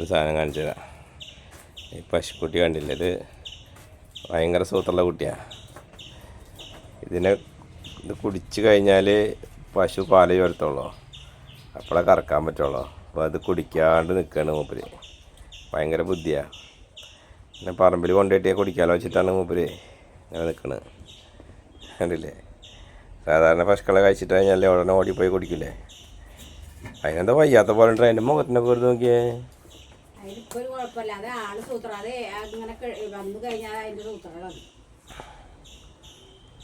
ഒരു സാധനം കാണിച്ചു തരാം. ഈ പശുക്കുട്ടി കണ്ടില്ല? ഇത് ഭയങ്കര സൂത്രമുള്ള കുട്ടിയാണ് ഇതിനെ ഇത് കുടിച്ച് കഴിഞ്ഞാൽ പശു പാൽ ചോരത്തുള്ളൂ. അപ്പോഴേ കറക്കാൻ പറ്റുള്ളൂ. അപ്പോൾ അത് കുടിക്കാണ്ട് നിൽക്കുകയാണ് മൂപ്പര്. ഭയങ്കര ബുദ്ധിയാണ് പിന്നെ പറമ്പിൽ കൊണ്ടുപോയിട്ട് കുടിക്കാലോ വെച്ചിട്ടാണ് മൂപ്പര് ഇങ്ങനെ നിൽക്കുന്നത് കണ്ടില്ലേ? സാധാരണ പശുക്കളെ കഴിച്ചിട്ട് കഴിഞ്ഞാൽ ഉടനെ ഓടിപ്പോയി കുടിക്കില്ലേ അതിനെന്താ വയ്യാത്ത പോലെ ഉണ്ട്. അതിന്റെ മുഖത്തിനൊക്കെ ഒരു നോക്കിയേ. അതിലിപ്പോ ഒരു കുഴപ്പമില്ല. അത് ആൾ സൂത്രം അത് അങ്ങനെ വന്നു കഴിഞ്ഞാൽ അതിന്റെ സൂത്രമാണ്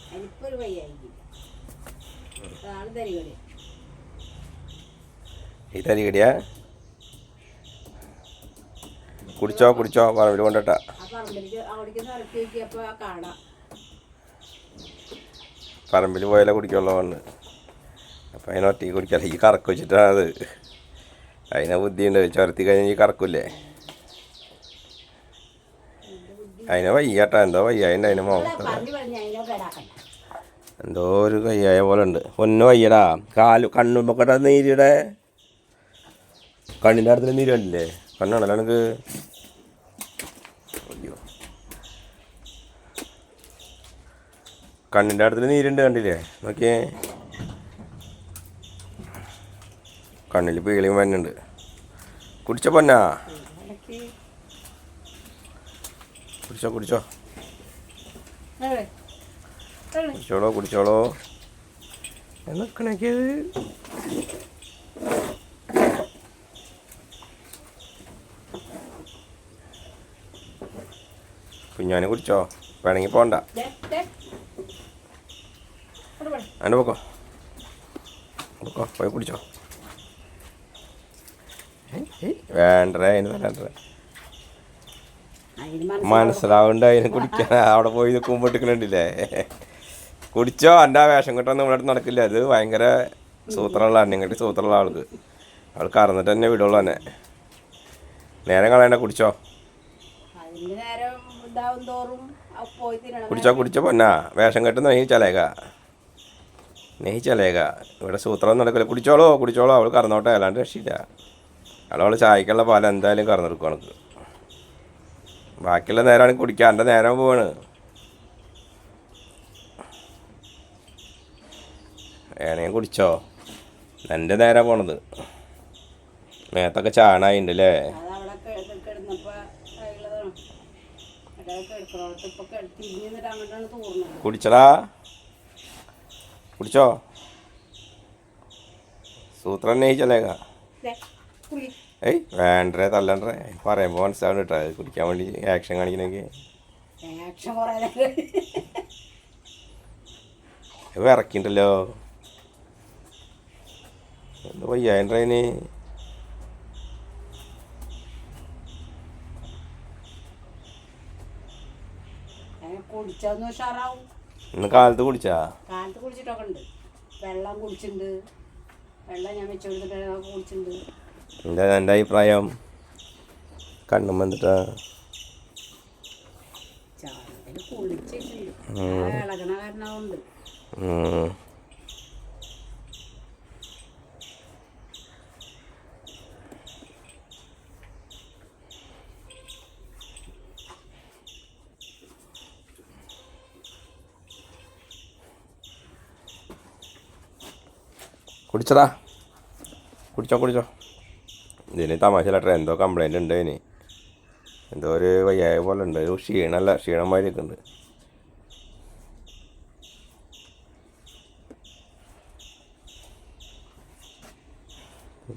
അതിലിപ്പോ ഒരു വയ്യായിരിക്കും തരികടി ഈ തരികടിയാ കുടിച്ചോ കുടിച്ചോ പറമ്പിൽ കൊണ്ടിട്ടാ. പറമ്പിൽ പോയാലേ കുടിക്കുള്ളൂ അപ്പൊ അപ്പം അതിനെ ഒറ്റയ്ക്ക് ഈ കറക്ക് വെച്ചിട്ടാണ് അത് അതിനെ ബുദ്ധിയുണ്ട്. ചുരത്തി കഴിഞ്ഞാൽ ഈ കറക്കൂലേ അതിനെ വയ്യാട്ടാ. എന്തോ വയ്യായിണ്ട് അതിന് മുഖത്ത് എന്തോ ഒരു കയ്യായ പോലെ ഉണ്ട്. പൊന്നു വയ്യടാ. കാൽ കണ്ണുമ്പൊക്കട്ട നീരിയുടെ കണ്ണിന്റെ അടുത്ത് നീര് കണ്ടില്ലേ? കണ്ണാണല്ലോ എനിക്ക് കണ്ണിന്റെ അടുത്ത് നീരുണ്ട് കണ്ടില്ലേ? നോക്കിയേ. കണ്ണിൽ പീളിയും വരുന്നുണ്ട്. കുടിച്ചോ പൊന്നാ? കുടിച്ചോ കുടിച്ചോ. കുടിച്ചോളോ കുടിച്ചോളോ. എന്നൊക്കെ കുഞ്ഞാനെ കുടിച്ചോ? വേണമെങ്കിൽ പോണ്ട. അതിന്റെ പൊക്കോ പോയി കുടിച്ചോ. വേണ്ടേ അതിന് മനസ്സിലാവും. മനസ്സിലാവുണ്ട് അതിന് കുടിക്കാൻ. അവിടെ പോയി കുമ്പിട്ടിക്കണില്ലേ കുടിച്ചോ? എന്റെ ആ വേഷം കിട്ടൊന്നും ഇവിടെ അടുത്ത് നടക്കില്ല. അത് ഭയങ്കര സൂത്രമുള്ള അണ്ണിങ്ങട്ടി സൂത്രമുള്ള ആൾക്ക്. അവൾ കറന്നിട്ട് തന്നെ വിടുള്ളൂ തന്നെ നേരം കളയണ്ട കുടിച്ചോ? കുടിച്ചോ കുടിച്ചോ പൊന്നാ? വേഷം കെട്ട് നെഹിച്ചലേക ചലേക. ഇവിടെ സൂത്രം നടക്കില്ല. കുടിച്ചോളോ കുടിച്ചോളോ. അവൾ കറന്നോട്ടെ അല്ലാണ്ട് രക്ഷയില്ല. അവളവൾ ചായക്കുള്ള പാൽ എന്തായാലും കറന്നെടുക്കും കണക്ക് ബാക്കിയുള്ള നേരമാണ് കുടിക്കാൻ. എന്റെ നേരം പോവാണ്. ഏണയും കുടിച്ചോ? എന്റെ നേരം പോണത്. മേത്തൊക്കെ ചാണായിണ്ട് അല്ലേ കുടിച്ചടാ. കുടിച്ചോ? സൂത്രം കുടി. ഏയ് വേണ്ടേ തല്ലണ്ടേ. പറയുമ്പോൾ മനസ്സിലാവും കേട്ടോ കുടിക്കാൻ വേണ്ടി ആക്ഷൻ കാണിക്കണമെങ്കിൽ നേരം. വിറക്കിണ്ടല്ലോ. എന്താ കുടിച്ചൊന്ന് ഉഷാറാവും. ഇന്ന് കാലത്ത് കുടിച്ചാ? കാലത്ത് കുടിച്ചിട്ടൊക്കെ ഉണ്ട് വെള്ളം കുടിച്ചിട്ടുണ്ട് വെള്ളം ഞാൻ വെച്ച് കൊടുത്തിട്ട് കുടിച്ചിട്ടുണ്ട് എന്താ എന്റെ അഭിപ്രായം? കണ്ണും വന്നിട്ടാ. കുടിച്ചടാ. കുടിച്ചോ കുടിച്ചോ. ഇതിന് തമാശയിലട്ടെ എന്തോ കംപ്ലൈന്റ് ഉണ്ട് ഇനി. എന്തോ ഒരു വയ്യായ പോലെ ഉണ്ട്. ഒരു ക്ഷീണമല്ല. ക്ഷീണമാതിരിയൊക്കെ ഉണ്ട്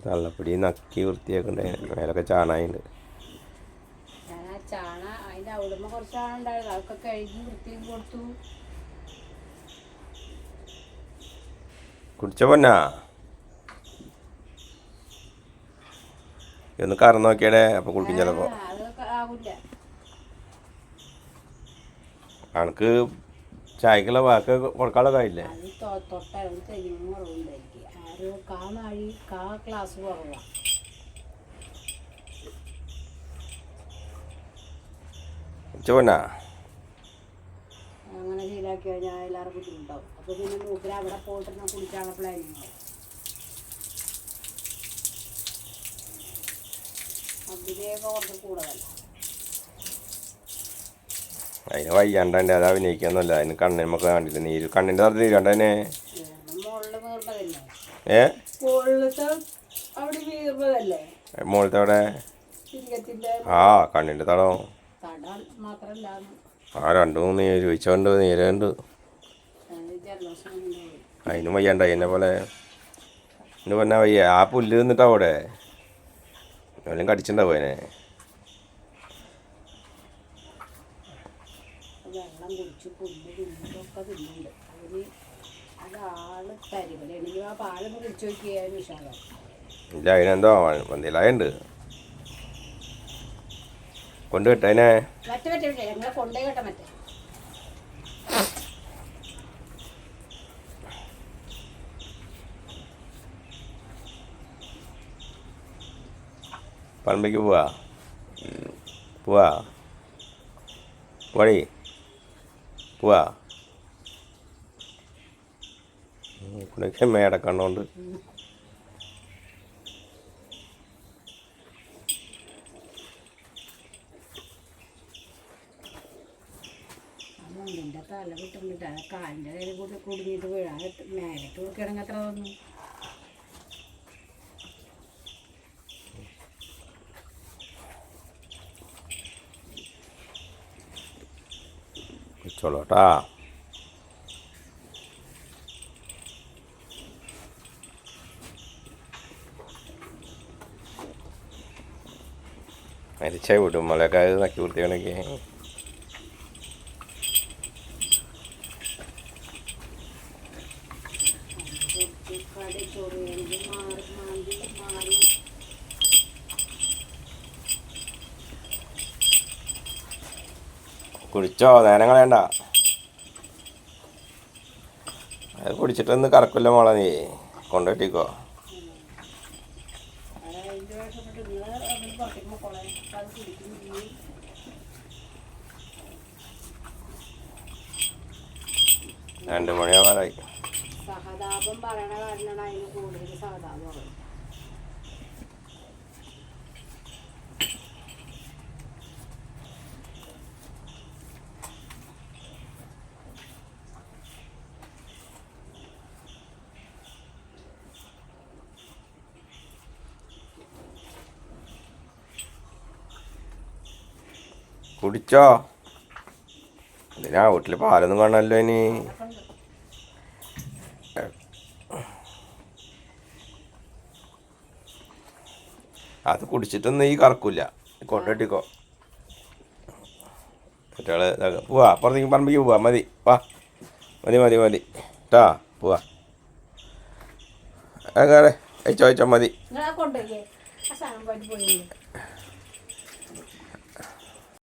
തള്ളപ്പൊടി നക്കി വൃത്തിയാക്കണ്ടേ. മേലൊക്കെ ചാണായിണ്ട്. ചാണ അതിന്റെ അവിടുന്ന് കുറച്ച് ചാണ ഉണ്ടായിരുന്നു. അതൊക്കെ കഴുകി വൃത്തിയും കൊടുത്തു. കുടിച്ച പൊന്നാ? ഒന്ന് കറന്ന് നോക്കിയടേ അപ്പൊ കുളിക്കും ചിലപ്പോ. അനക്ക് ചായക്കുള്ള വാക്ക് കൊടുക്കാനുള്ള ആയില്ലേ? അത് തൊ- തൊട്ടടുത്ത് തെളിവും കുറവുണ്ടായിരിക്കും ആരോ കാ നാഴി കാ ക്ലാസ് കുറവാണ് കുടിച്ച പൊന്നാ അങ്ങനെ ശീലാക്കി കഴിഞ്ഞാൽ എല്ലാവർക്കും ബുദ്ധിമുട്ടാവും. അപ്പോൾ പിന്നെ മൂപ്പര് അവിടെ പോയിട്ട് കുടിക്കാനുള്ള പ്ലാനിങ് കുറച്ച് അതിന് വയ്യാണ്ടേ അത് അഭിനയിക്കാന്നല്ല. അതിന് കണ്ണിനൊക്കെ കണ്ടില്ല. നീര് കണ്ണിന്റെ തറ തീരണ്ട തന്നെ. ഏ? മുകളിലത്തെ അവിടെ ആ കണ്ണിന്റെ തടം. ആ രണ്ടു മൂന്ന് നീര് ചോദിച്ചോണ്ട് നീരുണ്ട്. അതിനും വയ്യാണ്ടായി എന്നെ പോലെ. എന്നെ പറഞ്ഞാൽ വയ്യ. ആ പുല്ല് നിന്നിട്ടാ അവിടെ. എല്ലാം കടിച്ചിട്ടുണ്ടാവും അതിനെ? വെള്ളം കുടിച്ച് പുല്ല് അതിന് അതാൾ തരികളാണെങ്കിൽ ആ പാലൊന്ന് കുടിച്ച് നോക്കിയാൽ വിഷാദം ഇല്ല അതിനെന്തോ എന്തെങ്കിലുണ്ട് കൊണ്ട് കിട്ടതിനെ മറ്റേ മറ്റേ മറ്റേ. ഞങ്ങളെ കൊണ്ടേ കേട്ടോ മറ്റേ. പറമ്പേക്ക് പോവാ. പോവാ. വഴി പോവാ. ഇവിടെയൊക്കെ കിട്ടുന്നുണ്ട് ആ കാലിന്റെ കയ്യിൽ കൂടി കുടുങ്ങിയിട്ട് വീഴാൻ മേലേക്ക് കിടങ്ങത്ര അത്ര चलोट मेरी छाई उठो मलका उड़ते हैं കുടിച്ചോ? നേരം കളയണ്ട അത് കുടിച്ചിട്ടൊന്ന് കറക്കില്ല മോളെ നീ. കൊണ്ടുപോയിട്ടിക്കോ. രണ്ടു മണിയാവാറായി. സഹതാപം പറയണ കാരണമാണ് അതിന് കൂടുതൽ സഹതാപം കുടിച്ചോ? ഇതിനാ വീട്ടിൽ പാലൊന്നും കാണാമല്ലോ ഇനി. അത് കുടിച്ചിട്ടൊന്നും ഈ കറക്കൂല കൊണ്ടിട്ടിക്കോ ഇതാക്കാം. പോവാ അപ്പുറത്തേക്ക് പറമ്പിക്ക് പോവാ മതി. വാ. മതി മതി മതി. ട്ടാ പോവാ. അങ്ങനെ അയച്ചോ അയച്ചോ മതി.